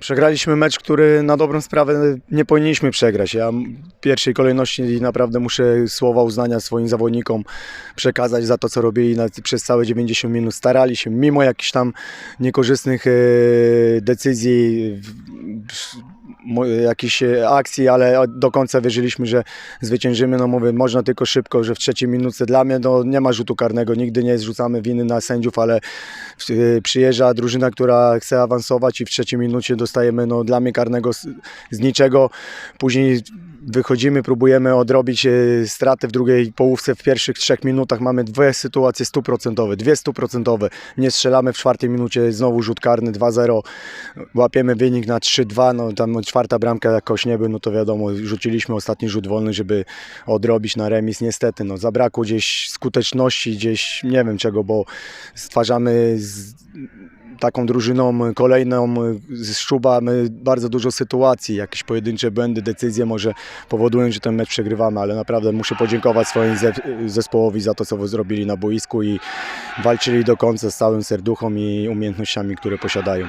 Przegraliśmy mecz, który na dobrą sprawę nie powinniśmy przegrać. Ja w pierwszej kolejności naprawdę muszę słowa uznania swoim zawodnikom przekazać za to, co robili przez całe 90 minut. Starali się, mimo jakichś tam niekorzystnych e, decyzji, jakichś e, akcji, ale do końca wierzyliśmy, że zwyciężymy. No mówię, można tylko szybko, że w trzeciej minucie dla mnie no, nie ma rzutu karnego, nigdy nie zrzucamy winy na sędziów, ale w- przyjeżdża drużyna, która chce awansować i w trzeciej minucie dostajemy no, dla mnie karnego z, z niczego. Później wychodzimy, próbujemy odrobić e, straty w drugiej połówce. W pierwszych trzech minutach mamy dwie sytuacje stuprocentowe, dwie stuprocentowe. Nie strzelamy w czwartej minucie, znowu rzut karny 2-0. Łapiemy wynik na 3-2, no tam czwarta bramka jakoś nie był, no to wiadomo, rzuciliśmy ostatni rzut wolny, żeby odrobić na remis. Niestety, no zabrakło gdzieś skuteczności, gdzieś nie wiem czego, bo stwarzamy z taką drużyną kolejną z Szczuba my bardzo dużo sytuacji, jakieś pojedyncze błędy, decyzje może powodują, że ten mecz przegrywamy, ale naprawdę muszę podziękować swoim ze- zespołowi za to, co zrobili na boisku i walczyli do końca z całym serduchom i umiejętnościami, które posiadają.